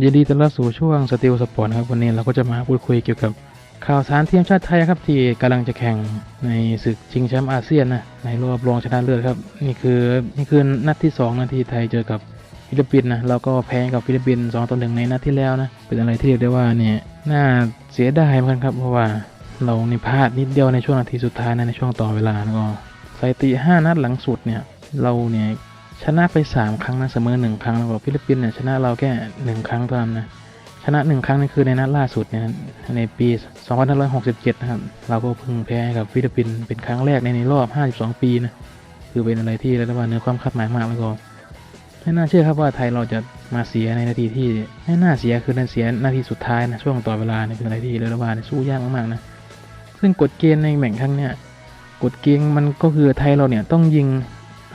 ยินดีต้อนรับสู่ช่วงสติลสปอร์ตนะครับวันนี้เราก็จะมาพูดคุยเกี่ยวกับข่าวสารทีมชาติไทยครับที่กำลังจะแข่งในศึกชิงแชมป์อาเซียนนะในรอบรองชนะเลิศครับนี่คือนี่คือนัดที่2นะที่ไทยเจอกับฟิลิปปินส์นะเราก็แพ้กับฟิลิปปินส์2ต่อหนึ่งในนัดที่แล้วนะเป็นอะไรที่เรียกได้ว่าเนี่ยน่าเสียดายเหมือนกันครับเพราะว่าเรานี่พลาดนิดเดียวในช่วงนาทีสุดท้ายนะในช่วงต่อเวลาแล้วก็สถิติ5นัดหลังสุดเนี่ยเราเนี่ย ชนะไป 3 ครั้งนะเสมอ1ครั้งแล้วก็ฟิลิปปินส์เนี่ยชนะเราแค่1ครั้งเท่านั้นนะชนะ 1 ครั้งนี่คือในนัดล่าสุดเนี่ยในปี2567 นะครับ เราก็เพิ่งแพ้กับฟิลิปปินส์เป็นครั้งแรกในในรอบ 52 ปีนะคือเป็นอะไรที่เรียกได้ว่าเหนือความคาดหมายมากแล้วก็ไม่น่าเชื่อครับว่าไทยเราจะมาเสียในนาทีที่ไม่น่าเสียคือนาเสียนาทีสุดท้ายนะช่วงต่อเวลาเนี่ยเป็นอะไรที่เรียกได้ว่าสู้ยากมากๆนะซึ่งกฎเกณฑ์ในแมตช์ครั้งเนี้ยกฎเกณฑ์มันก็คือไทยเราเนี่ยต้องยิง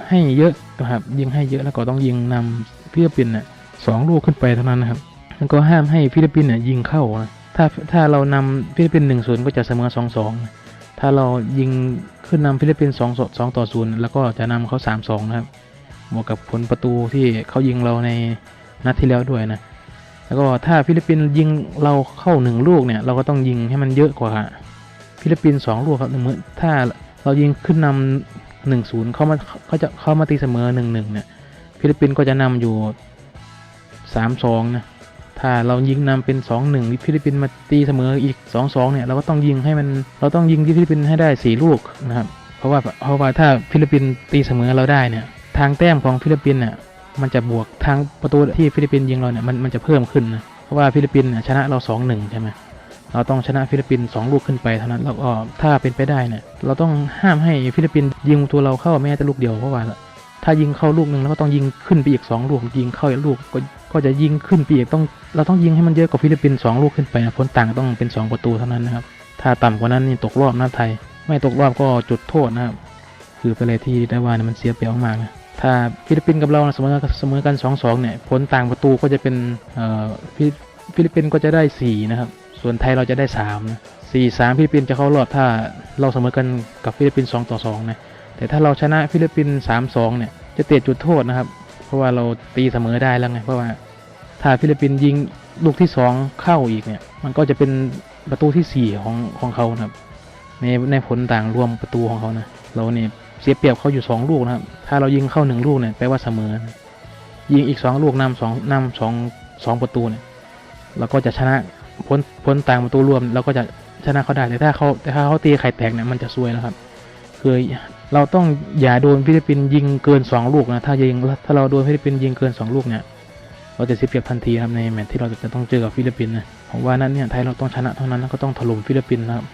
ให้เยอะ นะครับ ยิงให้เยอะแล้วก็ต้องยิงนำฟิลิปปินส์เนี่ยสองลูกขึ้นไปเท่านั้นนะครับแล้วก็ห้ามให้ฟิลิปปินส์เนี่ยยิงเข้านะถ้าถ้าเรานำฟิลิปปินส์หนึ่งศูนย์ก็จะเสมอสองสองถ้าเรายิงขึ้นนำฟิลิปปินส์สองสองต่อศูนย์แล้วก็จะนำเขาสามสองนะครับบวกกับผลประตูที่เขายิงเราในนัดที่แล้วด้วยนะแล้วก็ถ้าฟิลิปปินส์ยิงเราเข้าหนึ่งลูกเนี่ย เราก็ต้องยิงให้มันเยอะกว่าฟิลิปปินส์สองลูกครับเหมือนถ้าเรายิงขึ้นนำ หนึ่งศูนย์เขามาเขาจะเข้ามาตีเสมอหนึ่งหนึ่งเนี่ยฟิลิปปินส์ก็จะนำอยู่สามสองนะถ้าเรายิงนำเป็นสองหนึ่งฟิลิปปินส์มาตีเสมออีกสองสองเนี่ยเราก็ต้องยิงให้มันเราต้องยิงที่ฟิลิปปินส์ให้ได้สี่ลูกนะครับเพราะว่าเพราะว่าถ้าฟิลิปปินส์ตีเสมอเราได้เนี่ยทางแต้มของฟิลิปปินส์เนี่ยมันจะบวกทางประตูที่ฟิลิปปินส์ยิงเราเนี่ยมันมันจะเพิ่มขึ้นนะเพราะว่าฟิลิปปินส์ชนะเราสองหนึ่งใช่ไหม เราต้องชนะฟิลิปปินส์สองลูกขึ้นไปเท่านั้นแล้วก็ถ้าเป็นไปได้เนี่ยเราต้องห้ามให้ฟิลิปปินส์ยิงตัวเราเข้าแม้แต่ลูกเดียวเพราะว่าถ้ายิงเข้าลูกหนึ่งแล้วก็ต้องยิงขึ้นไปอีกสองลูกยิงเข้าอีกลูกก็ก็จะยิงขึ้นไปอีกต้องเราต้องยิงให้มันเยอะกว่าฟิลิปปินส์สองลูกขึ้นไปนะผลต่างต้องเป็นสองประตูเท่านั้นนะครับถ้าต่ำกว่านั้นนี่ตกรอบนะไทย ไม่ตกรอบก็จุดโทษนะครับคือเป็นอะไรที่ได้ว่าเนี่ยมันเสียเปรียบมากนะถ้าฟิลิปปินส์กับเราเสมอเสมอกันสองสองเนี่ยผลต่างประตูก็จะเป็นฟิลิปปินส์ก็จะได้สี่นะครับ ส่วนไทยเราจะได้3นะสี่สามฟิลิปปินส์จะเข้ารอบถ้าเราเสมอกันกับฟิลิปปินส์2ต่อ2นะแต่ถ้าเราชนะฟิลิปปินส์3 2เนี่ยจะเตะจุดโทษนะครับ เพราะว่าเราตีเสมอได้แล้วไงเพราะว่าถ้าฟิลิปปินส์ยิงลูกที่2เข้าอีกเนี่ย มันก็จะเป็นประตูทีสี่4ของของเขานะครับ ในในผลต่างรวมประตูของเขานะเราเนี่ยเสียเปรียบเขาอยู่2ลูกนะครับ ถ้าเรายิงเข้า1ลูกเนี่ยแปลว่าเสมอ ยิงอีก2ลูกนำสองนำสองสองประตูเนี่ยเราก็จะชนะ พ้นพ้นต่างประตูรวมเราก็จะชนะเขาได้แต่ถ้าเขาแต่ถ้าเขาตีไข่แตกเนี่ยมันจะซวยนะครับคือเราต้องอย่าโดนฟิลิปปินส์ยิงเกิน 2 ลูกนะถ้ายิงถ้าเราโดนฟิลิปปินส์ยิงเกิน 2 ลูกเนี่ยเราจะเสียเปรียบทันทีครับในแมตช์ที่เราจะต้องเจอกับฟิลิปปินส์นะผมว่านั้นเนี่ยไทยเราต้องชนะเท่านั้นแล้วก็ต้องถล่มฟิลิปปินส์นะครับ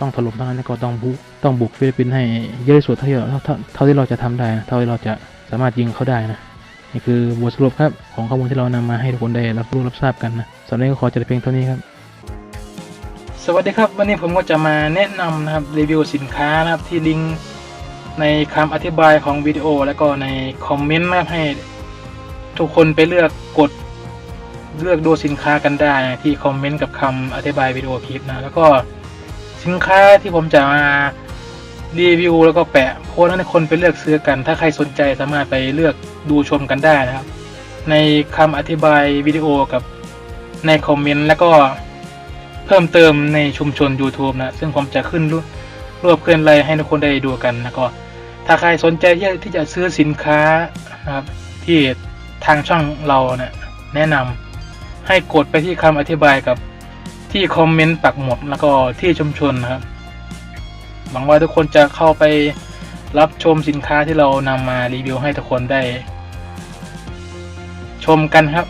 ต้องถล่มเท่านั้นแล้วก็ต้องบุกต้องบุกฟิลิปปินส์ให้เยอะที่สุดเท่าที่เราเท่าที่เราจะทำได้นะเท่าที่เราจะสามารถยิงเขาได้นะ นี่คือบทสรุปครับของข้อมูลที่เรานำมาให้ทุกคนได้รับรู้รับทราบกันนะสำหรับนี้ก็ขอจบเพียงเท่านี้ครับสวัสดีครับ วันนี้ผมก็จะมาแนะนำนะครับรีวิวสินค้านะครับที่ลิงก์ในคำอธิบายของวิดีโอ แล้วก็ในคอมเมนต์นะครับให้ทุกคนไปเลือกกดเลือกดูสินค้ากันได้ที่คอมเมนต์กับคำอธิบายวิดีโอคลิปนะแล้วก็สินค้าที่ผมจะมา รีวิวแล้วก็แปะโพสต์ให้คนไปเลือกซื้อกัน ถ้าใครสนใจสามารถไปเลือกดูชมกันได้นะครับ ในคำอธิบายวิดีโอกับในคอมเมนต์แล้วก็เพิ่มเติมในชุมชน YouTube นะ ซึ่งผมจะขึ้นรรวบเคลื่อนไรให้ทุกคนได้ดูกันแล้วก็ ถ้าใครสนใจที่ที่จะซื้อสินค้านะครับ ที่ทางช่องเราเนะี่ยแนะนำให้กดไปที่คำอธิบายกับที่คอมเมนต์ปักหมุดแล้วก็ที่ชุมชนนะครับ หวังว่าทุกคนจะเข้าไปรับชมสินค้าที่เรานำมารีวิวให้ทุกคนได้ ชมกันครับ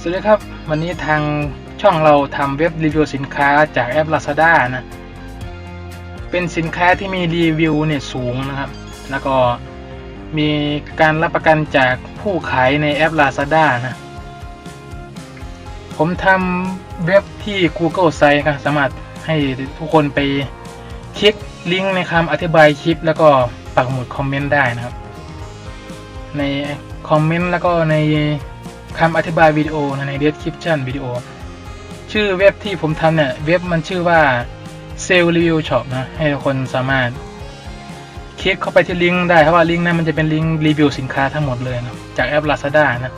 สวัสดีครับ วันนี้ทางช่องเราทำเว็บรีวิวสินค้าจากแอป Lazada นะ เป็นสินค้าที่มีรีวิวเนี่ยสูงนะครับ แล้วก็มีการรับประกันจากผู้ขายในแอป Lazada นะ ผมทำเว็บที่ Google Site ครับสามารถให้ทุกคนไป คลิกลิงก์ในคำอธิบายคลิป แล้วก็ปักหมุดคอมเมนต์ได้นะครับ ในคอมเมนต์แล้วก็ในคำอธิบายวิดีโอใน description วิดีโอ ชื่อเว็บที่ผมทำเนี่ย เว็บมันชื่อว่า Sale Review Shop นะ ให้ทุกคนสามารถ คลิกเข้าไปที่ลิงก์ได้เพราะว่าลิงก์นั้นมันจะเป็นลิงก์รีวิวสินค้าทั้งหมดเลยนะจากแอป Lazada นะ